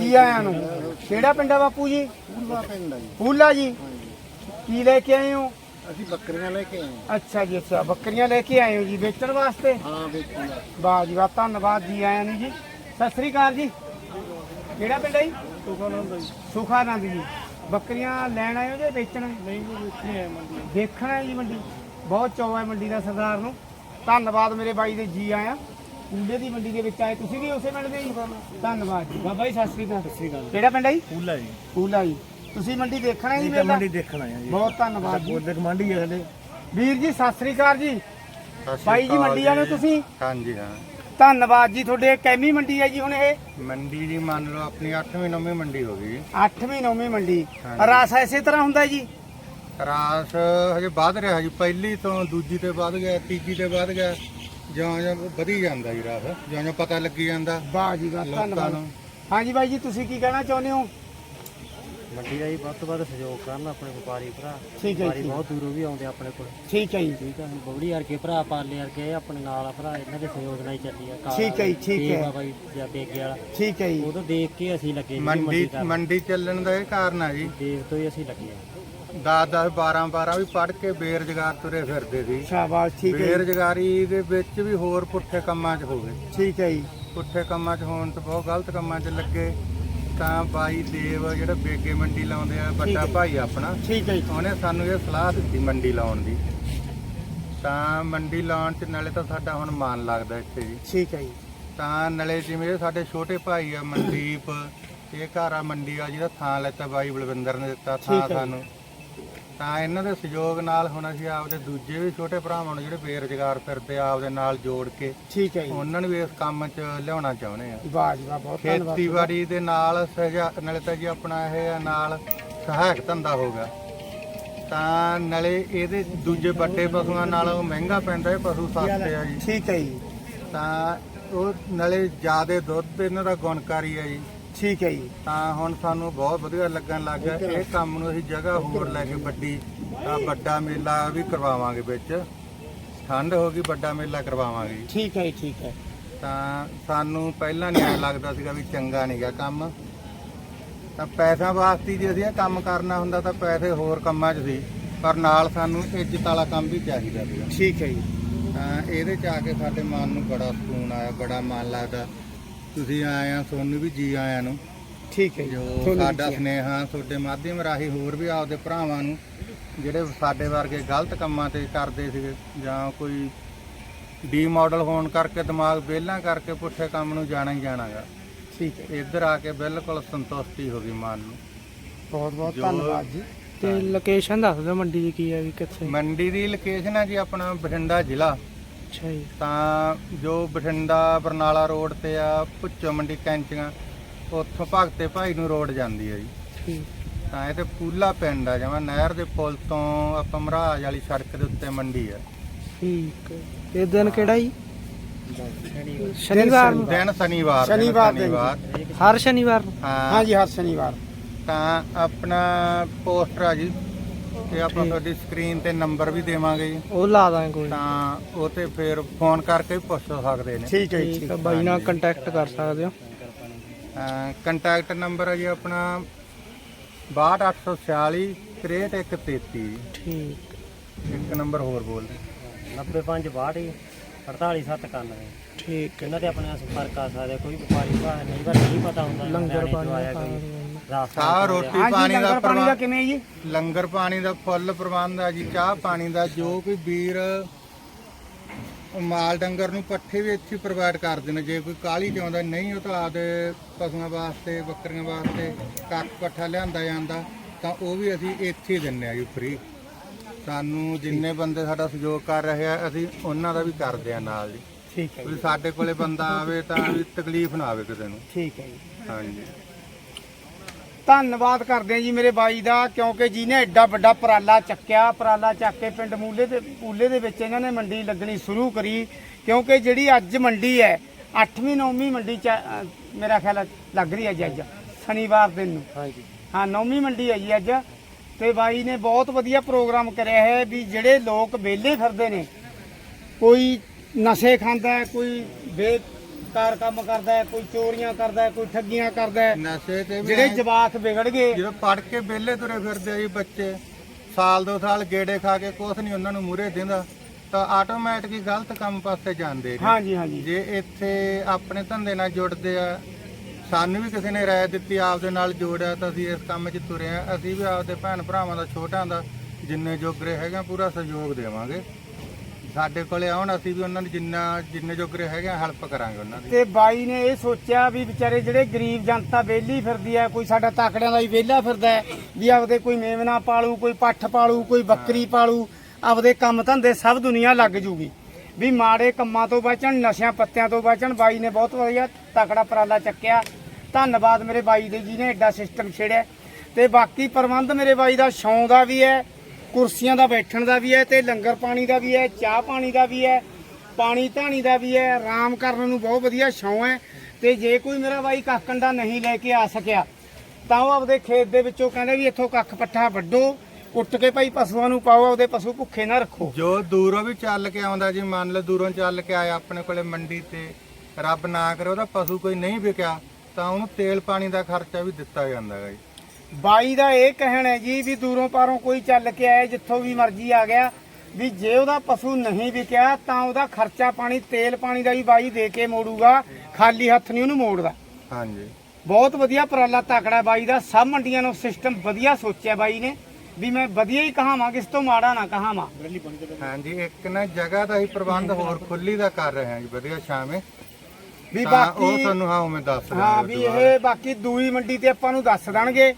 ਜੀ ਆਇਆਂ ਨੂੰ? ਕਿਹੜਾ ਪਿੰਡ ਆ ਬਾਪੂ ਜੀ? ਪੂਰਵਾ ਪਿੰਡ ਆ ਜੀ। ਫੂਲਾ ਜੀ? ਕੀ ਲੈ ਕੇ ਆਏ ਹੋ? ਅਸੀਂ ਬੱਕਰੀਆਂ ਲੈ ਕੇ ਆਏ ਹਾਂ। ਅੱਛਾ ਜੀ ਅੱਛਾ। ਬੱਕਰੀਆਂ ਲੈ ਕੇ ਆਏ ਹੋ ਜੀ ਵੇਚਣ ਵਾਸਤੇ? ਹਾਂ ਵੇਚੂਗਾ ਵਾਹ ਜੀ ਵਾਹ ਧੰਨਵਾਦ ਜੀ ਆਇਆਂ ਨੂੰ ਜੀ। ਸਤਿ ਸ੍ਰੀ ਅਕਾਲ ਜੀ। ਕਿਹੜਾ ਪਿੰਡ ਹੈ ਜੀ? ਸੁਖਾਨੰਦ ਜੀ। ਸੁਖਾਨੰਦ ਜੀ। ਬੱਕਰੀਆਂ ਲੈਣ ਆਏ ਹੋ ਜਾਂ ਵੇਚਣ? ਨਹੀਂ ਵੇਚਣੀ ਹੈ ਮੰਡੀ। ਦੇਖਣਾ ਹੈ ਜੀ ਮੰਡੀ। ਬਹੁਤ ਚੌ ਹੈ ਮੰਡੀ ਦਾ ਸਰਦਾਰ ਨੂੰ। ਧੰਨਵਾਦ ਮੇਰੇ ਬਾਈ ਦੇ ਜੀ ਆਇਆ। ਕੁੰਡੇ ਦੀ ਮੰਡੀ ਦੇ ਵਿੱਚ ਆਏ। ਤੁਸੀਂ ਵੀ ਉਸੇ ਪਿੰਡ ਦੇ ਜੀ ਧੰਨਵਾਦ ਜੀ। ਬਾਬਾ ਜੀ ਸਤਿ ਸ੍ਰੀ ਅਕਾਲ। ਸ੍ਰੀ ਅਕਾਲ। ਕਿਹੜਾ ਪਿੰਡ ਹੈ ਜੀ? ਫੂਲਾ ਜੀ। ਫੂਲਾ ਜੀ। ਤੁਸੀਂ ਮੰਡੀ ਦੇਖਣਾ ਹੈ ਜੀ ਮੇਲਾ? ਮੰਡੀ ਦੇਖਣ ਆਇਆ ਜੀ। ਬਹੁਤ ਧੰਨਵਾਦ ਜੀ। ਉਹਦੇ ਕਮਾਂਡੀ ਹੈ ਹਲੇ। ਵੀਰ ਜੀ ਸਤਿ ਸ੍ਰੀ ਅਕਾਲ ਜੀ। ਬਾਈ ਜੀ ਮੰਡੀ ਵਾਲੇ ਤੁਸੀਂ? ਹਾਂਜੀ ਹਾਂ। ਧੰਨਵਾਦ ਜੀ ਤੁਹਾਡੇ ਕੈਮੀ ਮੰਡੀ ਹੈ ਜੀ ਹੁਣ ਇਹ? ਮੰਡੀ ਜੀ ਮੰਨ ਲਓ ਆਪਣੀ 8ਵੀਂ 9ਵੀਂ ਮੰਡੀ ਹੋ ਗਈ। 8ਵੀਂ 9ਵੀਂ ਮੰਡੀ। ਰਸ ਐਸੇ ਤਰ੍ਹਾਂ ਹੁੰਦਾ ਜੀ? ਰਾਸ ਹਜੇ ਵੱਧ ਰਿਹਾ ਜੀ। ਪਹਿਲੀ ਤੋਂ ਦੂਜੀ ਤੇ ਵੱਧ ਗਿਆ ਤੀਜੀ ਤੇ ਵੱਧ ਗਿਆ। ਜਿਉਂ ਜਿਉਂ ਵਧੀ ਜਾਂਦਾ ਜੀ ਰਾਸ ਜਿਉਂ ਜਿਉਂ ਪਤਾ ਲੱਗੀ ਜਾਂਦਾ। ਵਾਹ ਜੀ ਵਾਹ ਲੋਕਾਂ ਧੰਨਵਾਦ। ਨੂੰ। ਹਾਂਜੀ ਬਾਈ ਜੀ ਤੁਸੀਂ ਕੀ ਕਹਿਣਾ ਚਾਹੁੰਦੇ ਹੋ? ਮੰਡੀ ਦਾ ਜੀ ਵੱਧ ਤੋਂ ਵੱਧ ਸਹਿਯੋਗ ਕਰਨ ਆਪਣੇ ਵਪਾਰੀ ਭਰਾ। ਠੀਕ ਹੈ ਵਪਾਰੀ ਜੀ ਬਹੁਤ ਦੂਰੋਂ ਵੀ ਆਉਂਦੇ ਆਪਣੇ ਕੋਲ। ਠੀਕ ਹੈ ਜੀ। ਠੀਕ ਹੈ ਹੁਣ ਬਬੜੀ ਵਰਗੇ ਭਰਾ ਪਾਲੇ ਵਰਗੇ ਇਹ ਆਪਣੇ ਨਾਲ ਆ ਭਰਾ ਇਹਨਾਂ ਦੇ ਸਹਿਯੋਗ ਨਾਲ ਹੀ ਚੱਲੀ ਆ। ਕਾਲਾ ਠੀਕ ਹੈ ਜੀ, ਠੀਕ ਦੇਵ ਹੈ। ਆ ਬਾਈ ਜਾਂ ਬੇਗੇ ਵਾਲਾ। ਠੀਕ ਹੈ ਜੀ। ਉਦੋਂ ਦੇਖ ਕੇ ਅਸੀਂ ਲੱਗੇ ਜੀ ਮੰਡੀ ਕਰਨ। ਮੰਡੀ ਚੱਲਣ ਦਾ ਇਹ ਕਾਰਨ ਆ ਜੀ। ਦੇਖ ਤੋਂ ਹੀ ਅਸੀਂ ਲੱਗੇ ਆ। 10 10 12 12 ਵੀ ਪੜ ਕੇ ਬੇਰੁਜ਼ਗਾਰ ਤੁਰੇ ਫਿਰਦੇ ਸੀ। ਸ਼ਾਬਾਸ਼ ਠੀਕ ਹੈ ਬੇਰੁਜ਼ਗਾਰੀ ਦੇ ਵਿੱਚ ਵੀ ਹੋਰ ਪੁੱਠੇ ਕੰਮਾਂ 'ਚ ਹੋ ਗਏ ਠੀਕ ਹੈ ਜੀ। ਪੁੱਠੇ ਕੰਮਾਂ 'ਚ ਹੋਣ ਤੋਂ ਬਹੁਤ ਗਲਤ ਕੰਮਾਂ 'ਚ ਲੱਗੇ। ਤਾਂ ਬਾਈ ਦੇਵ ਜਿਹੜਾ ਬੇਗੇ ਮੰਡੀ ਲਾਉਂਦੇ ਆ ਵੱਡਾ। ਭਾਈ ਆਪਣਾ ਠੀਕ ਹੈ ਜੀ। ਉਹਨੇ ਸਾਨੂੰ ਇਹ ਸਲਾਹ ਦਿੱਤੀ ਮੰਡੀ ਲਾਉਣ ਦੀ। ਤਾਂ ਮੰਡੀ ਲਾਉਣ ਚ ਨਾਲੇ ਤਾਂ ਸਾਡਾ ਹੁਣ ਮਾਨ ਲੱਗਦਾ ਇੱਥੇ ਜੀ। ਠੀਕ ਹੈ ਜੀ। ਤਾਂ ਨਾਲੇ ਜਿਵੇਂ ਸਾਡੇ ਛੋਟੇ ਭਾਈ ਆ ਮਨਦੀਪ ਇਹ ਘਰ ਆ ਮੰਡੀ ਆ ਜਿਹਦਾ ਥਾਂ ਲੈਤਾ ਬਾਈ ਬਲਵਿੰਦਰ ਨੇ ਦਿੱਤਾ ਥਾਂ। ਸਾਨੂੰ। ਤਾਂ ਇਹਨਾਂ ਦੇ ਸਹਿਯੋਗ ਨਾਲ ਹੁਣ ਅਸੀਂ ਆਪਦੇ ਦੂਜੇ ਵੀ ਛੋਟੇ ਭਰਾਵਾਂ ਨੂੰ ਜਿਹੜੇ ਬੇਰੁਜ਼ਗਾਰ ਫਿਰਦੇ ਆ ਆਪਦੇ ਨਾਲ ਜੋੜ ਕੇ ਠੀਕ ਹੈ ਜੀ। ਉਹਨਾਂ ਨੂੰ ਵੀ ਇਸ ਕੰਮ 'ਚ ਲਿਆਉਣਾ ਚਾਹੁੰਦੇ ਆ। ਵਾਹ ਜੀ ਵਾਹ ਬਹੁਤ ਧੰਨਵਾਦ। ਖੇਤੀਬਾੜੀ ਦੇ ਨਾਲ ਸਹਿਜਾ ਨਾਲੇ ਤਾਂ ਜੀ ਆਪਣਾ ਇਹ ਆ ਨਾਲ ਸਹਾਇਕ ਧੰਦਾ ਹੋਗਾ ਤਾਂ ਨਾਲੇ ਇਹਦੇ ਦੂਜੇ ਵੱਡੇ ਪਸ਼ੂਆਂ ਨਾਲੋਂ ਮਹਿੰਗਾ ਪੈਂਦਾ ਇਹ ਪਸ਼ੂ ਸਸਤੇ ਆ ਜੀ। ਠੀਕ ਹੈ ਜੀ। ਤਾਂ ਉਹ ਨਾਲੇ ਜ਼ਿਆਦੇ ਦੁੱਧ ਇਹਨਾਂ ਦਾ ਗੁਣਕਾਰੀ ਆ ਜੀ। ਠੀਕ ਹੈ ਜੀ। ਤਾਂ ਹੁਣ ਸਾਨੂੰ ਬਹੁਤ ਵਧੀਆ ਲੱਗਣ ਲੱਗ ਗਿਆ। ਇਹ ਕੰਮ ਨੂੰ ਅਸੀਂ ਜਗ੍ਹਾ ਹੋਰ ਲੈ ਕੇ ਵੱਡੀ ਤਾਂ ਵੱਡਾ ਮੇਲਾ ਵੀ ਕਰਵਾਵਾਂਗੇ ਵਿੱਚ। ਠੰਡ ਹੋ ਗਈ ਵੱਡਾ ਮੇਲਾ ਕਰਵਾਵਾਂਗੇ। ਜੀ। ਠੀਕ ਹੈ ਜੀ ਠੀਕ ਹੈ। ਤਾਂ ਸਾਨੂੰ ਪਹਿਲਾਂ ਨਹੀਂ ਲੱਗਦਾ ਸੀਗਾ ਵੀ ਚੰਗਾ ਨਹੀਂਗਾ ਕੰਮ। ਤਾਂ ਪੈਸਿਆਂ ਵਾਸਤੇ ਜੇ ਅਸੀਂ ਇਹ ਕੰਮ ਕਰਨਾ ਹੁੰਦਾ ਤਾਂ ਪੈਸੇ ਹੋਰ ਕੰਮਾਂ 'ਚ ਸੀ। ਪਰ ਨਾਲ ਸਾਨੂੰ ਇੱਜ਼ਤ ਵਾਲਾ ਕੰਮ ਵੀ ਚਾਹੀਦਾ ਸੀਗਾ। ਠੀਕ ਹੈ ਜੀ। ਤਾਂ ਇਹਦੇ 'ਚ ਆ ਕੇ ਸਾਡੇ ਮਨ ਨੂੰ ਬੜਾ ਸਕੂਨ ਆਇਆ ਬੜਾ ਮਨ ਲੱਗਦਾ। ਤੁਸੀਂ ਆਏ ਆ ਤੁਹਾਨੂੰ ਵੀ ਜੀ ਆਇਆਂ ਨੂੰ। ਠੀਕ ਹੈ ਜੀ। ਜੋ ਤੁਹਾਨੂੰ ਸਾਡਾ ਜੀ। ਸਨੇਹਾ ਤੁਹਾਡੇ ਮਾਧਿਅਮ ਰਾਹੀਂ ਹੋਰ ਵੀ ਆਪਦੇ ਭਰਾਵਾਂ ਨੂੰ ਜਿਹੜੇ ਸਾਡੇ ਵਰਗੇ ਗਲਤ ਕੰਮਾਂ ਤੇ ਕਰਦੇ ਸੀਗੇ ਜਾਂ ਕੋਈ ਡੀ ਮਾਡਲ ਹੋਣ ਕਰਕੇ ਦਿਮਾਗ ਵਿਹਲਾ ਕਰਕੇ ਪੁੱਠੇ ਕੰਮ ਨੂੰ ਜਾਣਾ ਹੀ ਜਾਣਾਗਾ ਠੀਕ ਹੈ। ਇੱਧਰ ਆ ਕੇ ਬਿਲਕੁਲ ਸੰਤੁਸ਼ਟੀ ਹੋ ਗਈ ਮਨ ਨੂੰ। ਬਹੁਤ ਬਹੁਤ ਜੋ- ਧੰਨਵਾਦ ਜੀ। ਤੇ ਲੋਕੇਸ਼ਨ ਦੱਸ ਦਿਓ ਮੰਡੀ ਦੀ ਕੀ ਹੈ ਵੀ ਕਿੱਥੇ? ਮੰਡੀ ਦੀ ਲੋਕੇਸ਼ਨ ਹੈ ਜੀ ਆਪਣਾ ਬਠਿੰਡਾ ਜ਼ਿਲ੍ਹਾ। ਅੱਛਾ ਜੀ। ਤਾਂ ਜੋ ਬਠਿੰਡਾ ਬਰਨਾਲਾ ਰੋਡ ਤੇ ਆ ਭੁੱਚੋ ਮੰਡੀ ਕੈਂਚੀਆਂ ਉੱਥੋਂ ਭਗਤੇ ਭਾਈ ਨੂੰ ਰੋਡ ਜਾਂਦੀ ਹੈ ਜੀ। ਠੀਕ। ਤਾਂ ਇਹ ਤੇ ਪੂਲਾ ਪਿੰਡ ਆ ਜਿਵੇਂ ਨਹਿਰ ਦੇ ਪੁਲ ਤੋਂ ਆਪਾਂ ਮਹਾਰਾਜ ਵਾਲੀ ਸੜਕ ਦੇ ਉੱਤੇ ਮੰਡੀ ਆ। ਠੀਕ। ਇਹ ਦਿਨ ਕਿਹੜਾ ਜੀ? ਸ਼ਨੀਵਾਰ ਨੂੰ। ਦਿਨ ਸ਼ਨੀਵਾਰ ਦਿਨ ਸ਼ਨੀਵਾਰ। ਹਰ ਸ਼ਨੀਵਾਰ ਨੂੰ? ਹਾਂ। ਹਾਂਜੀ ਹਰ ਸ਼ਨੀਵਾਰ। ਤਾਂ ਆਪਣਾ ਪੋਸਟਰ ਆ ਜੀ। ਤੇ ਆਪਾਂ। ਤੁਹਾਡੀ ਸਕਰੀਨ ਤੇ ਨੰਬਰ ਵੀ ਦੇਵਾਂਗੇ ਜੀ। ਉਹ ਲਾ ਦਾਂਗੇ ਕੋਈ। ਤਾਂ ਉਹ ਤੇ ਫਿਰ ਫੋਨ ਕਰਕੇ ਵੀ ਪੁੱਛ ਸਕਦੇ ਨੇ। ਠੀਕ ਹੈ ਜੀ ਠੀਕ ਠੀਕ ਆ ਬਾਈ ਨਾਲ ਕੰਟੈਕਟ ਕਰ ਸਕਦੇ ਹੋ। ਕੰਟੈਕਟ ਨੰਬਰ ਹੈ ਜੀ ਆਪਣਾ 62846 6133 ਠੀਕ। ਇੱਕ ਨੰਬਰ ਹੋਰ ਬੋਲ 95 62 48791 ਠੀਕ ਇਹਨਾਂ ਤੇ ਆਪਣੇ ਨਾਲ ਸੰਪਰਕ ਕਰ ਸਕਦੇ ਹੋ। ਕੋਈ ਵਪਾਰੀ ਭਰਾ ਨਹੀਂ ਪਰ ਨਹੀਂ ਪਤਾ ਹੁੰਦਾ ਲੰਗਰ ਪਾਣੀ ਆਇਆ ਦਾ ਕੋਈ ਰਾਸਤਾ ਸਾਹ ਰੋਟੀ ਪਾਣੀ ਦਾ ਪਾਣੀ ਦਾ ਕਿਵੇਂ ਜੀ? ਲੰਗਰ ਪਾਣੀ ਦਾ ਫੁੱਲ ਪ੍ਰਬੰਧ ਆ ਜੀ ਚਾਹ ਪਾਣੀ ਦਾ ਜੋ ਕੋਈ ਵੀਰ ਮਾਲ ਡੰਗਰ ਨੂੰ ਪੱਠੇ ਵੀ ਇੱਥੇ ਪ੍ਰੋਵਾਈਡ ਕਰਦੇ ਨੇ। ਜੇ ਕੋਈ ਕਾਲੀ ਚਾਹੁੰਦਾ ਨਹੀਂ ਉਹ ਤਾਂ ਆਪਦੇ ਪਸ਼ੂਆਂ ਵਾਸਤੇ ਬੱਕਰੀਆਂ ਵਾਸਤੇ ਕੱਖ ਪੱਠਾ ਲਿਆਂਦਾ ਜਾਂਦਾ ਤਾਂ ਉਹ ਵੀ ਅਸੀਂ ਇੱਥੇ ਦਿੰਨੇ ਆ ਜੀ ਫ੍ਰੀ ਸਾਨੂੰ ਜਿੰਨੇ ਬੰਦੇ ਸਾਡਾ ਸਹਿਯੋਗ ਕਰ ਰਹੇ ਆ ਅਸੀਂ ਉਹਨਾਂ ਦਾ ਵੀ ਕਰਦੇ ਆ ਨਾਲ ਜੀ। ਠੀਕ ਹੈ ਜੀ। ਸਾਡੇ ਕੋਲੇ ਬੰਦਾ ਆਵੇ ਤਾਂ ਵੀ ਤਕਲੀਫ ਨਾ ਆਵੇ ਕਿਸੇ ਨੂੰ। ਠੀਕ ਹੈ ਜੀ। ਹਾਂਜੀ। ਧੰਨਵਾਦ ਕਰਦੇ ਹਾਂ ਜੀ ਮੇਰੇ ਬਾਈ ਦਾ ਕਿਉਂਕਿ ਜਿਹਨੇ ਐਡਾ ਵੱਡਾ ਪਰਾਲਾ ਚੱਕਿਆ ਪਰਾਲਾ ਚੱਕ ਕੇ ਪਿੰਡ ਮੂਲੇ ਦੇ ਪੂਲੇ ਦੇ ਵਿੱਚ ਇਹਨਾਂ ਨੇ ਮੰਡੀ ਲੱਗਣੀ ਸ਼ੁਰੂ ਕਰੀ ਕਿਉਂਕਿ ਜਿਹੜੀ ਅੱਜ ਮੰਡੀ ਹੈ 8ਵੀਂ 9ਵੀਂ ਮੰਡੀ ਚ ਮੇਰਾ ਖਿਆਲ ਲੱਗ ਰਹੀ ਹੈ ਜੀ ਅੱਜ ਸ਼ਨੀਵਾਰ ਦਿਨ ਨੂੰ। ਹਾਂਜੀ। ਹਾਂ ਨੌਵੀਂ ਮੰਡੀ ਹੈ ਜੀ ਅੱਜ ਤੇ ਬਾਈ ਨੇ ਬਹੁਤ ਵਧੀਆ ਪ੍ਰੋਗਰਾਮ ਕਰਿਆ ਹੈ ਵੀ ਜਿਹੜੇ ਲੋਕ ਵਿਹਲੇ ਫਿਰਦੇ ਨੇ ਕੋਈ ਨਸ਼ੇ ਖਾਂਦਾ ਕੋਈ ਬੇ ਬਲਾਤਕਾਰ ਕੰਮ ਕਰਦਾ ਹੈ ਕੋਈ ਚੋਰੀਆਂ ਕਰਦਾ ਹੈ ਕੋਈ ਠੱਗੀਆਂ ਕਰਦਾ ਹੈ। ਨਸ਼ੇ ਤੇ ਵੀ ਜਿਹੜੇ ਐਂ- ਜਵਾਕ ਵਿਗੜ ਗਏ। ਜਦੋਂ ਪੜ ਕੇ ਵਿਹਲੇ ਤੁਰੇ ਫਿਰਦੇ ਆ ਜੀ ਬੱਚੇ ਸਾਲ ਦੋ ਸਾਲ ਗੇੜੇ ਖਾ ਕੇ ਕੁਛ ਨਹੀਂ ਉਹਨਾਂ ਨੂੰ ਮੂਰੇ ਦਿੰਦਾ ਤਾਂ ਆਟੋਮੈਟਿਕ ਹੀ ਗਲਤ ਕੰਮ ਪਾਸੇ ਜਾਂਦੇ ਨੇ। ਹਾਂਜੀ ਹਾਂਜੀ। ਜੇ ਇੱਥੇ ਆਪਣੇ ਧੰਦੇ ਨਾਲ ਜੁੜਦੇ ਆ ਸਾਨੂੰ ਵੀ ਕਿਸੇ ਨੇ ਰਾਏ ਦਿੱਤੀ ਆਪਦੇ ਨਾਲ ਜੋੜਿਆ ਤਾਂ ਅਸੀਂ ਇਸ ਕੰਮ 'ਚ ਤੁਰੇ ਆ। ਅਸੀਂ ਵੀ ਆਪਦੇ ਭੈਣ ਭਰਾਵਾਂ ਦਾ ਛੋਟਿਆਂ ਦਾ ਜਿੰਨੇ ਜੋਗਰੇ ਹੈਗੇ ਪੂਰਾ ਸਹਿਯੋਗ ਦੇਵਾਂਗੇ। ਸਾਡੇ ਕੋਲੇ ਆਉਣ ਅਸੀਂ ਵੀ ਉਹਨਾਂ ਨੂੰ ਜਿੰਨਾ ਜਿੰਨੇ ਜੋਗਰੇ ਹੈਗੇ ਹੈਲਪ ਕਰਾਂਗੇ ਉਹਨਾਂ ਦੀ। ਤੇ ਬਾਈ ਨੇ ਇਹ ਸੋਚਿਆ ਵੀ ਵਿਚਾਰੇ ਜਿਹੜੇ ਗਰੀਬ ਜਨਤਾ ਵਿਹਲੀ ਫਿਰਦੀ ਹੈ ਕੋਈ ਸਾਡਾ ਤਾਕੜਿਆਂ ਦਾ ਹੀ ਵਿਹਲਾ ਫਿਰਦਾ ਹੈ ਵੀ ਆਪਦੇ ਕੋਈ ਮੇਮਨਾ ਪਾਲੂ ਕੋਈ ਪੱਠ ਪਾਲੂ ਕੋਈ ਬੱਕਰੀ ਪਾਲੂ ਆਪਦੇ ਕੰਮ ਧੰਦੇ ਸਭ ਦੁਨੀਆ ਲੱਗ ਜੂਗੀ। ਵੀ ਮਾੜੇ ਕੰਮਾਂ ਤੋਂ ਬਚਣ ਨਸ਼ਿਆਂ ਪੱਤਿਆਂ ਤੋਂ ਬਚਣ ਬਾਈ ਨੇ ਬਹੁਤ ਵਧੀਆ ਤਕੜਾ ਪਰਾਲਾ ਚੱਕਿਆ। ਧੰਨਵਾਦ ਮੇਰੇ ਬਾਈ ਦੇ ਜੀ ਨੇ ਐਡਾ ਸਿਸਟਮ ਛੇੜਿਆ। ਤੇ ਬਾਕੀ ਪ੍ਰਬੰਧ ਮੇਰੇ ਬਾਈ ਦਾ ਛਾਂ ਦਾ ਵੀ ਹੈ ਕੁਰਸੀਆਂ ਦਾ ਬੈਠਣ ਦਾ ਵੀ ਹੈ ਤੇ ਲੰਗਰ ਪਾਣੀ ਦਾ ਵੀ ਹੈ, ਚਾਹ ਪਾਣੀ ਦਾ ਵੀ ਹੈ, ਪਾਣੀ ਧਾਣੀ ਦਾ ਵੀ ਹੈ, ਆਰਾਮ ਕਰਨ ਨੂੰ ਬਹੁਤ ਵਧੀਆ ਛਾਂ ਹੈ ਤੇ ਜੇ ਕੋਈ ਮੇਰਾ ਬਾਈ ਕੱਖ ਕੰਡਾ ਨਹੀਂ ਲੈ ਕੇ ਆ ਸਕਿਆ, ਤਾਂ ਉਹ ਆਪਦੇ ਖੇਤ ਦੇ ਵਿੱਚੋਂ ਕਹਿੰਦਾ ਵੀ ਇੱਥੋਂ ਕੱਖ ਪੱਠਾ ਵੱਢੋ ਕੁੱਟ ਕੇ ਭਾਈ ਪਸ਼ੂਆਂ ਨੂੰ ਪਾਓ, ਆਪਦੇ ਪਸ਼ੂ ਭੁੱਖੇ ਨਾ ਰੱਖੋ। ਜੋ ਦੂਰੋਂ ਵੀ ਚੱਲ ਕੇ ਆਉਂਦਾ ਜੀ, ਮੰਨ ਲਓ ਦੂਰੋਂ ਚੱਲ ਕੇ ਆਇਆ ਆਪਣੇ ਕੋਲੇ ਮੰਡੀ ਤੇ, ਰੱਬ ਨਾ ਕਰੇ ਉਹਦਾ ਪਸ਼ੂ ਕੋਈ ਨਹੀਂ ਵਿਕਿਆ, ਤਾਂ ਉਹਨੂੰ ਤੇਲ ਪਾਣੀ ਦਾ ਖਰਚਾ ਵੀ ਦਿੱਤਾ ਜਾਂਦਾ ਹੈ ਜੀ। ਬਾਈ ਦਾ ਇਹ ਕਹਿਣਾ ਹੈ ਜੀ ਵੀ ਦੂਰੋਂ ਪਾਰੋਂ ਕੋਈ ਚੱਲ ਕੇ ਆਇਆ ਜਿੱਥੋਂ ਵੀ ਮਰਜ਼ੀ ਆ ਗਿਆ ਵੀ ਜੇ ਉਹਦਾ ਪਸ਼ੂ ਨਹੀਂ ਵਿਕਿਆ ਤਾਂ ਉਹਦਾ ਖਰਚਾ ਪਾਣੀ ਤੇਲ ਪਾਣੀ ਦਾ ਵੀ ਬਾਈ ਦੇ ਕੇ ਮੋੜੂਗਾ ਖਾਲੀ ਹੱਥ ਨਹੀਂ ਉਹਨੂੰ ਮੋੜਦਾ। ਹਾਂਜੀ। ਬਹੁਤ ਵਧੀਆ ਉਪਰਾਲਾ ਤਕੜਾ ਬਾਈ ਦਾ ਸਭ ਮੰਡੀਆਂ ਨੂੰ ਸਿਸਟਮ ਵਧੀਆ ਸੋਚਿਆ ਬਾਈ ਨੇ ਵੀ ਮੈਂ ਵਧੀਆ ਹੀ ਕਹਾਵਾਂ ਕਿਸ ਤੋਂ ਮਾੜਾ ਨਾ ਕਹਾਵਾਂ। ਹਾਂਜੀ ਇੱਕ ਨਾ ਜਗ੍ਹਾ ਦਾ ਹੀ ਪ੍ਰਬੰਧ ਹੋਰ ਖੁੱਲੀ ਦਾ ਕਰ ਰਹੇ ਹਾਂ ਜੀ ਵਧੀਆ ਸ਼ਾਮੇ। ਵੀ ਤਾਂ ਉਹ ਬਾਕੀ ਤੁਹਾਨੂੰ ਹਾਂ ਮੈਂ ਦੱਸ ਹਾਂ ਵੀ ਇਹ ਬਾਕੀ ਦੂਈ ਮੰਡੀ ਤੇ ਆਪਾਂ ਨੂੰ ਦੱਸ ਦੇਣਗੇ।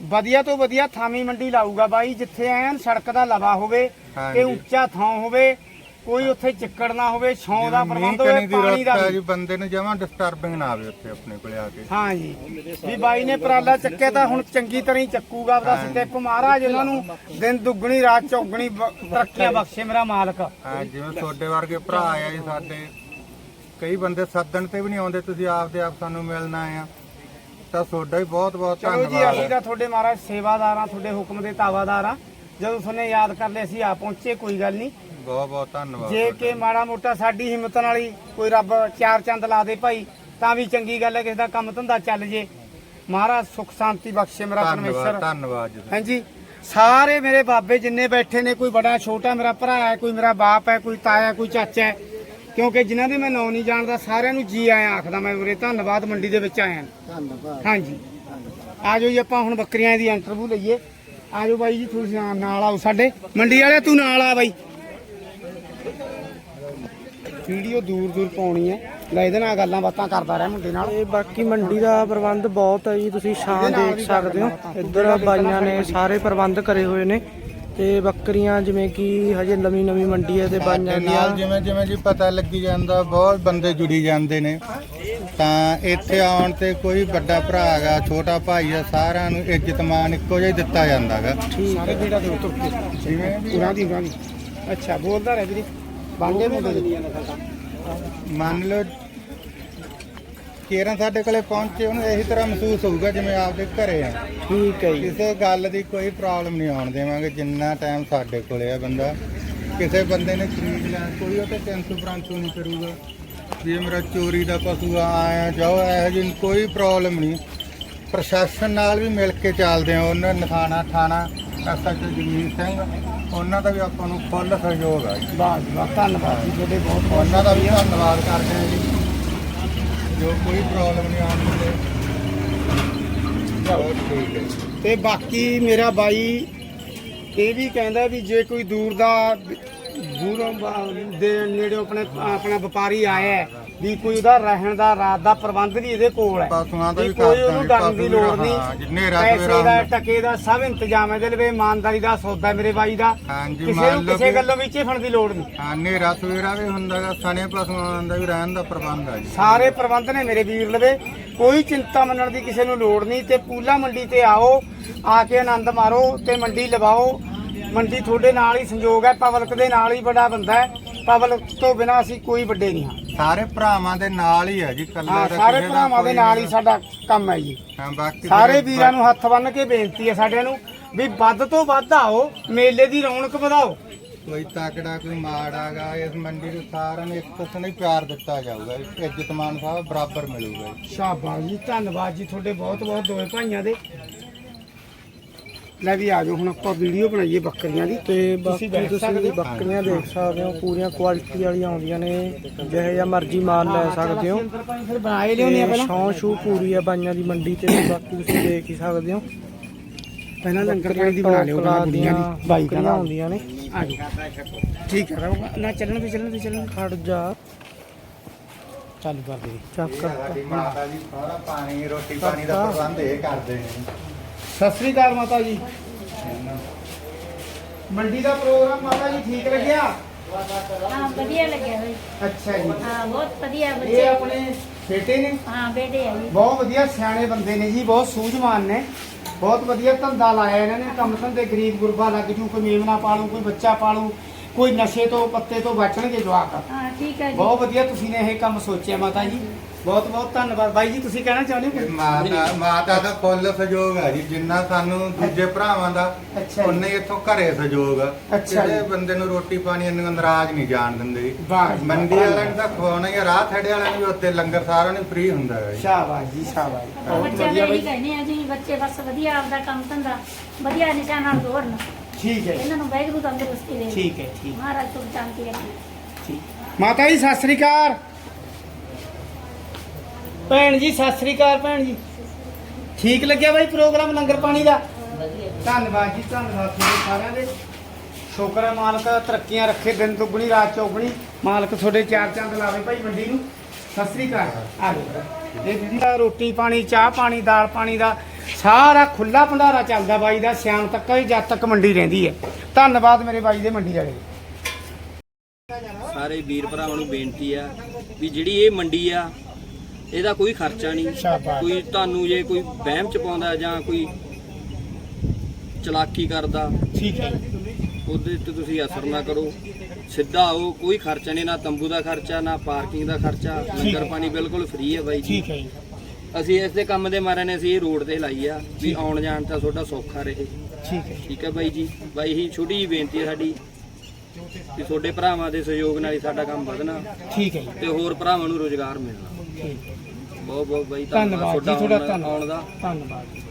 ਵਧੀਆ ਤੋਂ ਵਧੀਆ ਥਾਮੀ ਮੰਡੀ ਲਾਊਗਾ ਬਾਈ ਜਿੱਥੇ ਐਨ ਸੜਕ ਦਾ ਲਵਾ ਹੋਵੇ। ਤੇ ਉੱਚਾ ਥਾਂ ਹੋਵੇ ਕੋਈ ਉੱਥੇ ਚਿੱਕੜ ਨਾ ਹੋਵੇ ਛਾਂ ਦਾ ਪ੍ਰਬੰਧ ਹੋਵੇ ਪਾਣੀ ਦਾ। ਜੀ ਬੰਦੇ ਨੂੰ ਜਮਾਂ ਡਿਸਟਰਬਿੰਗ ਨਾ ਆਵੇ ਉੱਥੇ ਆਪਣੇ ਕੋਲੇ ਆ ਕੇ ਹਾਂ ਜੀ ਵੀ ਬਾਈ ਨੇ ਪਰਾਲਾ ਚੱਕਿਆ ਤਾਂ ਹੁਣ ਚੰਗੀ ਤਰ੍ਹਾਂ ਹੀ ਚੱਕੂਗਾ ਆਪਦਾ ਸਟੈਪ ਮਹਾਰਾਜ ਉਹਨਾਂ ਨੂੰ ਦਿਨ ਦੁੱਗਣੀ ਰਾਤ ਚੌਗਣੀ ਤਰੱਕੀਆਂ ਬਖਸ਼ੇ ਮੇਰਾ ਮਾਲਕ ਹਾਂ ਜਿਵੇਂ ਤੁਹਾਡੇ ਵਰਗੇ ਭਰਾ ਆ ਜੀ ਸਾਡੇ ਕਈ ਬੰਦੇ ਸੱਦਣ ਤੇ ਵੀ ਨਹੀਂ ਆਉਂਦੇ ਤੁਸੀਂ ਆਪਦੇ ਆਪ ਸਾਨੂੰ ਮਿਲਣ ਆਏ ਆ ਤਾਂ ਤੁਹਾਡਾ ਵੀ ਬਹੁਤ ਬਹੁਤ ਚਲੋ ਜੀ ਧੰਨਵਾਦ। ਅਸੀਂ ਹੈ। ਤਾਂ ਤੁਹਾਡੇ ਮਹਾਰਾਜ ਸੇਵਾਦਾਰ ਆ ਤੁਹਾਡੇ ਹੁਕਮ ਦੇ ਤਾਵਾਦਾਰ ਆ ਜਦੋਂ ਤੁਹਾਨੂੰ ਯਾਦ ਕਰ ਲਏ ਅਸੀਂ ਆ ਪਹੁੰਚੇ ਕੋਈ ਗੱਲ ਨਹੀਂ। ਬਹੁਤ ਬਹੁਤ ਧੰਨਵਾਦ ਜੇ ਕਿ ਮਾੜਾ ਮੋਟਾ ਸਾਡੀ ਹਿੰਮਤ ਨਾਲ ਹੀ ਕੋਈ ਰੱਬ ਚਾਰ ਚੰਦ ਲਾ ਦੇ ਭਾਈ ਤਾਂ ਵੀ ਚੰਗੀ ਗੱਲ ਹੈ ਕਿਸੇ ਦਾ ਕੰਮ ਧੰਦਾ ਚੱਲ ਜੇ। ਮਹਾਰਾਜ ਸੁਖ ਸ਼ਾਂਤੀ ਬਖਸ਼ੇ ਮੇਰਾ ਧੰਨਵਾਦ ਪਰਮੇਸ਼ਰ। ਧੰਨਵਾਦ ਜੀ। ਹਾਂਜੀ ਸਾਰੇ ਮੇਰੇ ਬਾਬੇ ਜਿੰਨੇ ਬੈਠੇ ਨੇ ਕੋਈ ਬੜਾ ਛੋਟਾ ਮੇਰਾ ਭਰਾ ਹੈ ਕੋਈ ਮੇਰਾ ਬਾਪ ਹੈ ਕੋਈ ਤਾਇਆ ਕੋਈ ਚਾਚਾ ਹੈ ਕਿਉਂਕਿ ਜਿਨ੍ਹਾਂ ਦੇ ਮੈਂ ਨਾਂ ਨਹੀਂ ਜਾਣਦਾ ਸਾਰਿਆਂ ਨੂੰ ਜੀ ਆਇਆਂ ਆਖਦਾ ਮੈਂ ਉਰੇ ਧੰਨਵਾਦ ਮੰਡੀ ਦੇ ਵਿੱਚ ਆਇਆ ਧੰਨਵਾਦ। ਹਾਂਜੀ। ਆਜੋ ਜੀ ਆਪਾਂ ਹੁਣ ਬੱਕਰੀਆਂ ਦੀ ਇੰਟਰਵਿਊ ਲਈਏ। ਆਜੋ ਬਾਈ ਜੀ ਤੁਸੀਂ ਨਾਲ- ਆਓ ਸਾਡੇ। ਮੰਡੀ ਵਾਲੇ ਤੂੰ ਨਾਲ ਆ ਬਾਈ। ਵੀਡੀਓ ਦੂਰ ਦੂਰ ਪਾਉਣੀ ਹੈ ਲੈ ਇਹਦੇ ਨਾਲ ਗੱਲਾਂ ਬਾਤਾਂ ਕਰਦਾ ਰਹਿ ਮੁੰਡੇ ਨਾਲ। ਤੇ ਬਾਕੀ ਮੰਡੀ ਦਾ ਪ੍ਰਬੰਧ ਬਹੁਤ ਹੈ ਜੀ ਤੁਸੀਂ ਛਾਂ ਦੇਖ ਸਕਦੇ ਹੋ। ਇੱਧਰ ਬਾਈਆਂ ਨੇ ਸਾਰੇ ਪ੍ਰਬੰਧ ਕਰੇ ਹੋਏ ਨੇ। ਤੇ ਬੱਕਰੀਆਂ ਜਿਵੇਂ ਕਿ ਹਜੇ ਨਵੀਂ ਨਵੀਂ ਮੰਡੀ ਹੈ ਤੇ ਦੀਆਂ ਨਾਲ ਜਿਵੇਂ ਜਿਵੇਂ ਜੀ ਪਤਾ ਲੱਗੀ ਜਾਂਦਾ ਬਹੁਤ ਬੰਦੇ ਜੁੜੀ ਜਾਂਦੇ ਨੇ। ਤਾਂ ਇੱਥੇ ਆਉਣ ਤੇ ਕੋਈ ਵੱਡਾ ਭਰਾ ਹੈਗਾ ਛੋਟਾ ਭਾਈ ਆ ਸਾਰਿਆਂ ਨੂੰ ਇੱਜ਼ਤ ਮਾਨ ਇੱਕੋ ਜਿਹਾ ਹੀ ਦਿੱਤਾ ਜਾਂਦਾ ਹੈਗਾ। ਸਾਰੇ ਬੇੜਾ ਦੇ ਉੱਤਰ ਕੇ ਜਿਵੇਂ ਵੀ ਉਰਾਂ ਦੀ ਉਰਾਂ ਦੀ ਅੱਛਾ ਬੋਲਦਾ ਰਹਿ ਵੀਰੇ। ਬਾਂਡੇ ਮੁੰਡੇ ਮੰਨ ਲਓ ਕੇਰਾਂ ਸਾਡੇ ਕੋਲੇ ਪਹੁੰਚੇ ਉਹਨੂੰ ਇਹੀ ਤਰ੍ਹਾਂ ਮਹਿਸੂਸ ਹੋਊਗਾ ਜਿਵੇਂ ਆਪਦੇ ਘਰੇ ਆ। ਠੀਕ ਹੈ ਜੀ। ਕਿਸੇ ਗੱਲ ਦੀ ਕੋਈ ਪ੍ਰੋਬਲਮ ਨਹੀਂ ਆਉਣ ਦੇਵਾਂਗੇ ਜਿੰਨਾ ਟਾਈਮ ਸਾਡੇ ਕੋਲੇ ਆ ਬੰਦਾ। ਕਿਸੇ ਬੰਦੇ ਨੇ ਖਰੀਦ ਲਿਆ ਕੋਈ ਉਹ ਤੇ ਟੈਂਸ਼ਨ ਪ੍ਰਾਂਤੂ ਨਹੀਂ ਕਰੂਗਾ। ਇਹ ਮੇਰਾ ਚੋਰੀ ਦਾ ਪਸ਼ੂ ਆ ਆਇਆ ਜਾਓ ਇਹੋ ਜਿਹੀ ਕੋਈ ਪ੍ਰੋਬਲਮ ਨਹੀਂ। ਪ੍ਰਸ਼ਾਸਨ ਨਾਲ ਵੀ ਮਿਲ ਕੇ ਚੱਲਦੇ ਆ ਉਹਨਾਂ ਨਥਾਣਾ ਥਾਣਾ ਐਸਐਚ ਜਗਮੀਤ ਸਿੰਘ ਉਹਨਾਂ ਦਾ ਵੀ ਆਪਾਂ ਨੂੰ ਫੁੱਲ ਸਹਿਯੋਗ ਆ ਜੀ। ਬਾਸ ਬਾਸ ਧੰਨਵਾਦ ਜੀ ਤੁਹਾਡੇ ਬਹੁਤ ਉਹਨਾਂ ਦਾ ਵੀ ਧੰਨਵਾਦ ਕਰਦੇ ਹਾਂ ਜੀ। ਜੋ ਕੋਈ ਪ੍ਰੋਬਲਮ ਨਹੀਂ ਆਉਣ ਦਿੰਦੇ। ਚਲੋ ਠੀਕ ਹੈ। ਤੇ ਬਾਕੀ ਮੇਰਾ ਬਾਈ ਇਹ ਵੀ ਕਹਿੰਦਾ ਵੀ ਜੇ ਕੋਈ ਦੂਰ ਦਾ ਦੂਰੋਂ ਬਾ- ਦੇ ਨੇੜੇ ਆਪਣੇ ਆਪਣਾ ਵਪਾਰੀ ਆਇਆ ਹੈ, ਵੀ ਕੋਈ ਉਹਦਾ ਰਹਿਣ ਦਾ ਰਾਤ ਦਾ ਪ੍ਰਬੰਧ ਵੀ ਇਹਦੇ ਕੋਲ ਹੈ। ਪਸ਼ੂਆਂ ਦਾ ਵੀ ਵੀ ਕੋਈ ਉਹਨੂੰ ਡਰਨ ਦੀ ਪਸ਼ੂ ਲੋੜ ਹਾਂ, ਨਹੀਂ। ਜਿੰਨੇ ਰਾਤ ਪੈਸੇ ਦਾ ਹੁੰਦਾ। ਟਕੇ ਦਾ ਸਭ ਇੰਤਜ਼ਾਮ ਹੈ ਇਹਦੇ ਲਈ ਇਮਾਨਦਾਰੀ ਦਾ ਸੌਦਾ ਹੈ ਮੇਰੇ ਬਾਈ ਦਾ। ਹਾਂਜੀ ਕਿਸੇ ਮੰਨ ਨੂੰ ਲਓ ਕਿਸੇ ਗੱਲੋਂ ਵੀ ਝੇਫਣ ਦੀ ਲੋੜ ਨਹੀਂ। ਹਾਂ ਹਨੇਰਾ ਸਵੇਰਾ ਵੀ ਹੁੰਦਾਗਾ ਸਣੇ ਪਸ਼ੂਆਂ ਦਾ ਵੀ ਰਹਿਣ ਦਾ ਪ੍ਰਬੰਧ ਹੈ ਜੀ। ਸਾਰੇ ਪ੍ਰਬੰਧ ਨੇ ਮੇਰੇ ਵੀਰ ਲਵੇ। ਕੋਈ ਚਿੰਤਾ ਮੰਨਣ ਦੀ ਕਿਸੇ ਨੂੰ ਲੋੜ ਨਹੀਂ ਤੇ ਪੂਲਾ ਮੰਡੀ ਤੇ ਆਓ ਆ ਕੇ ਆਨੰਦ ਮਾਰੋ ਤੇ ਮੰਡੀ ਲਵਾਓ। ਮੰਡੀ ਤੁਹਾਡੇ ਨਾਲ ਹੀ ਸੰਯੋਗ ਹੈ ਪਬਲਿਕ ਦੇ ਨਾਲ ਹੀ ਬੜਾ ਬੰਦਾ ਹੈ। ਪਬਲਿਕ ਤੋਂ ਬਿਨਾ ਅਸੀਂ ਕੋਈ ਵੱਡੇ ਨਹੀਂ ਹਾਂ। ਸਾਰੇ ਭਰਾਵਾਂ ਦੇ ਨਾਲ ਹੀ ਹੈ ਜੀ ਕੱਲਾ ਹਾਂ ਦਾ ਸਾਰੇ ਭਰਾਵਾਂ ਦੇ ਨਾਲ ਹੀ। ਸਾਡਾ ਕੰਮ ਹੈ ਜੀ। ਹਾਂ ਬਾਕੀ ਸਾਰੇ ਵੀਰਾਂ ਨੂੰ ਹੱਥ ਬੰਨ੍ਹ ਕੇ ਬੇਨਤੀ ਹੈ ਸਾਡਿਆਂ ਨੂੰ ਵੀ ਵੱਧ ਤੋਂ ਵੱਧ ਆਓ ਮੇਲੇ ਦੀ ਰੌਣਕ ਵਧਾਓ। ਕੋਈ ਤਕੜਾ ਕੋਈ ਮਾੜਾਗਾ ਇਸ ਮੰਡੀ ਨੂੰ ਸਾਰਿਆਂ ਨੂੰ ਇੱਕ ਕਿਸਮ ਨਾਲ ਪਿਆਰ ਦਿੱਤਾ ਜਾਊਗਾ ਇੱਜ਼ਤ ਮਾਨ ਸਾਹਿਬ ਬਰਾਬਰ ਮਿਲੂਗਾ ਸ਼ਾਬਾਸ਼ ਜੀ ਧੰਨਵਾਦ ਜੀ ਤੁਹਾਡੇ ਬਹੁਤ ਬਹੁਤ ਦੋਵੇਂ ਭਾਈਆਂ ਦੇ। ਲੈ ਵੀ ਆ ਜਾਓ ਹੁਣ ਆਪਾਂ ਵੀਡੀਓ ਬਣਾਈਏ ਬੱਕਰੀਆਂ ਦੀ ਤੇ ਤੁਸੀਂ ਬਾਕੀ ਤੁਸੀਂ ਹੋ। ਬੱਕਰੀਆਂ ਦੇਖ ਸਕਦੇ ਹੋ ਪੂਰੀਆਂ ਕੁਆਲਿਟੀ ਵਾਲੀਆਂ ਆਉਂਦੀਆਂ ਨੇ ਜਿਹੇ ਜਿਹਾ ਮਰਜ਼ੀ ਮਾਲ ਲੈ ਸਕਦੇ ਹੋ। ਫਿਰ ਬਣਾਏ ਲਿਆਉਂਦੇ ਆ ਪਹਿਲਾਂ। ਸ਼ੌਂ ਸ਼ੂ ਪੂਰੀ ਆ ਬਾਈਆਂ ਦੀ ਮੰਡੀ ਤੇ ਬਾਕੀ ਤੁਸੀਂ ਦੇਖ ਹੀ ਸਕਦੇ ਹੋ। ਪਹਿਲਾਂ ਲੰਗਰ ਪਾਣੀ ਦੀ ਬਣਾ ਲਿਓ ਟੋਕਰਾ ਨਾ ਗੁੜੀਆਂ ਦੀ ਬਾਈ ਬੱਕਰੀਆਂ ਦਾ ਆਉਂਦੀਆਂ ਨੇ। ਆ ਜਾਓ। ਠੀਕ ਹੈ ਰਹੂਗਾ ਨਾ ਚੱਲਣ ਤੇ ਚੱਲਣ ਤੇ ਚੱਲਣ ਖੜ ਜਾ। ਚਾਲੂ ਕਰ ਦੇ ਚੱਕ। ਸਾਡੀ ਮਾਤਾ ਜੀ ਸਾਰਾ ਪਾਣੀ ਰੋਟੀ ਪਾਣੀ ਦਾ ਪ੍ਰਬੰਧ ਇਹ ਕਰਦੇ ਨੇ। ਸਤਿ ਸ੍ਰੀ ਅਕਾਲ ਮਾਤਾ ਜੀ। ਮੰਡੀ ਦਾ ਪ੍ਰੋਗਰਾਮ ਮਾਤਾ ਜੀ ਠੀਕ ਲੱਗਿਆ? ਹਾਂ ਵਧੀਆ ਲੱਗਿਆ ਬਈ ਅੱਛਾ ਜੀ। ਹਾਂ ਬਹੁਤ ਵਧੀਆ ਇਹ ਬੱਚੇ। ਆਪਣੇ ਬੇਟੇ ਨੇ? ਹਾਂ ਬੇਟੇ ਆ ਜੀ। ਬਹੁਤ ਵਧੀਆ ਸਿਆਣੇ ਬੰਦੇ ਨੇ ਜੀ ਬਹੁਤ ਸੂਝਵਾਨ ਨੇ। ਬਹੁਤ ਵਧੀਆ ਧੰਦਾ ਲਾਇਆ ਇਹਨਾਂ ਨੇ ਕੰਮ ਧੰਦੇ ਗਰੀਬ ਗੁਰਬਾ ਲੱਗ ਜੂ ਕੋਈ ਮੇਮਣਾ ਪਾਲੂ ਕੋਈ ਬੱਚਾ ਪਾਲੂ ਕੋਈ ਨਸ਼ੇ ਤੋਂ ਪੱਤੇ ਤੋਂ ਬਚਣਗੇ ਜਵਾਕ। ਹਾਂ ਠੀਕ ਹੈ ਜੀ। ਬਹੁਤ ਵਧੀਆ ਤੁਸੀਂ ਨੇ ਇਹ ਕੰਮ ਸੋਚਿਆ ਮਾਤਾ ਜੀ। ਬਹੁਤ ਬਹੁਤ ਧੰਨਵਾਦ। ਬਾਈ ਜੀ ਤੁਸੀਂ ਕਹਿਣਾ ਚਾਹੁੰਦੇ ਹੋ ਇਹ? ਮਾਤਾ ਮਾਤਾ ਦਾ ਫੁੱਲ ਸਹਿਯੋਗ ਹੈ ਜੀ। ਜਿੰਨਾ ਸਾਨੂੰ ਦੂਜੇ ਭਰਾਵਾਂ ਦਾ ਅੱਛਾ। ਜੀ। ਇੱਥੋਂ ਘਰੇ ਸਹਿਯੋਗ ਆ। ਅੱਛਾ। ਜਿਹੜੇ। ਬੰਦੇ ਨੂੰ ਰੋਟੀ ਪਾਣੀ ਇੰਨਾ ਨਾਰਾਜ਼ ਨਹੀਂ ਜਾਣ ਦਿੰਦੇ ਜੀ। ਵਾਹ ਜੀ, ਮੰਡੀ। ਵਾਲਿਆਂ ਨੂੰ ਤਾਂ ਖਵਾਉਣਾ ਹੀ ਆ ਰਾਹ ਥੜੇ ਵਾਲਿਆਂ ਨੂੰ ਵੀ ਉੱਤੇ ਲੰਗਰ ਸਾਰਿਆਂ ਨੂੰ ਫ੍ਰੀ ਹੁੰਦਾ ਹੈ ਜੀ। ਸ਼ਾਬਾਸ਼ ਜੀ ਸ਼ਾਬਾਸ਼। ਬਹੁਤ ਬੱਚਿਆਂ ਵਧੀਆ ਬਾਈ। ਕਹਿੰਦੇ ਆ ਜੀ ਬੱਚੇ ਬਸ ਵਧੀਆ ਆਪਦਾ ਕੰਮ ਧੰਦਾ ਵਧੀਆ ਨਿਸ਼ਾਨ ਨਾਲ ਦੌੜਨ। ਠੀਕ ਹੈ ਇਹਨਾਂ ਨੂੰ ਵਾਹਿਗੁਰੂ ਤੰਦਰੁਸਤੀ ਦੇ ਠੀਕ ਹੈ ਠੀਕ। ਮਹਾਰਾਜ ਤੋਂ ਸ਼ਾਂਤੀ ਰੱਖੇ। ਠੀਕ। ਮਾਤਾ ਜੀ ਸਤਿ ਸ੍ਰੀ ਅਕਾਲ। ਭੈਣ ਜੀ ਸਤਿ ਸ੍ਰੀ ਅਕਾਲ ਭੈਣ ਜੀ। ਠੀਕ ਲੱਗਿਆ ਬਾਈ ਪ੍ਰੋਗਰਾਮ ਲੰਗਰ ਪਾਣੀ ਦਾ? ਧੰਨਵਾਦ ਜੀ ਧੰਨਵਾਦ ਤੁਹਾਡੇ ਸਾਰਿਆਂ ਦੇ। ਸ਼ੁਕਰ ਹੈ ਮਾਲਕ ਤਰੱਕੀਆਂ ਰੱਖੇ ਦਿਨ ਦੁੱਗਣੀ ਰਾਤ ਚੌਗਣੀ। ਮਾਲਕ ਤੁਹਾਡੇ ਚਾਰ ਚੰਦ ਲਾਵੇ ਭਾਈ ਮੰਡੀ ਨੂੰ। ਸਤਿ ਸ੍ਰੀ ਅਕਾਲ। ਆ ਜਾਓ ਇਹ ਦੀਦੀ ਦਾ ਰੋਟੀ ਪਾਣੀ ਚਾਹ ਪਾਣੀ ਦਾਲ ਪਾਣੀ ਦਾ ਸਾਰਾ ਖੁੱਲਾ ਭੰਡਾਰਾ ਚੱਲਦਾ ਬਾਈ ਦਾ। ਸ਼ਾਮ ਤੱਕ ਹੀ ਜਦ ਤੱਕ ਮੰਡੀ ਰਹਿੰਦੀ ਹੈ। ਧੰਨਵਾਦ ਮੇਰੇ ਬਾਈ ਦੇ ਮੰਡੀ ਵਾਲੇ। ਸਾਰੇ ਵੀਰ ਭਰਾਵਾਂ ਨੂੰ ਬੇਨਤੀ ਆ ਵੀ ਜਿਹੜੀ ਇਹ ਮੰਡੀ ਆ ਇਹਦਾ ਕੋਈ ਖਰਚਾ ਨਹੀਂ। ਸ਼ਾਬਾਸ਼। ਕੋਈ ਤੁਹਾਨੂੰ ਜੇ ਕੋਈ ਵਹਿਮ ਚ ਪਾਉਂਦਾ ਜਾਂ ਕੋਈ ਚਲਾਕੀ ਕਰਦਾ ਠੀਕ ਹੈ। ਉਹਦੇ ਤੇ ਤੁਸੀਂ ਅਸਰ ਨਾ ਕਰੋ। ਸਿੱਧਾ ਆਓ ਕੋਈ ਖਰਚਾ ਨਹੀਂ ਨਾ ਤੰਬੂ ਦਾ ਖਰਚਾ ਨਾ ਪਾਰਕਿੰਗ ਦਾ ਖਰਚਾ। ਲੰਗਰ ਪਾਣੀ ਬਿਲਕੁਲ ਫ੍ਰੀ ਹੈ ਬਾਈ ਜੀ। ਠੀਕ ਹੈ ਜੀ। ਅਸੀਂ ਇਸ ਦੇ ਕੰਮ ਦੇ ਮਾਰੇ ਨੇ ਅਸੀਂ ਇਹ ਰੋਡ ਤੇ ਲਾਈ ਆ ਵੀ ਆਉਣ ਜਾਣ ਤਾਂ ਤੁਹਾਡਾ ਸੌਖਾ ਰਹੇ। ਠੀਕ ਹੈ। ਠੀਕ ਹੈ ਬਾਈ ਜੀ। ਬਾਈ ਹੀ ਛੋਟੀ ਜਿਹੀ ਬੇਨਤੀ ਹੈ ਸਾਡੀ ਵੀ ਤੁਹਾਡੇ ਭਰਾਵਾਂ ਦੇ ਸਹਿਯੋਗ ਨਾਲ ਹੀ ਸਾਡਾ ਕੰਮ ਵਧਣਾ ਠੀਕ ਹੈ ਜੀ। ਤੇ ਹੋਰ ਭਰਾਵਾਂ ਨੂੰ ਰੋਜ਼ਗਾਰ ਮਿਲਣਾ। ਠੀਕ। ਹੈ। ਬਹੁਤ ਬਹੁਤ ਬਾਈ ਧੰਨਵਾਦ ਜੀ ਤੁਹਾਡਾ ਧੰਨਵਾਦ ਆਉਣ ਦਾ। ਧੰਨਵਾਦ ਜੀ।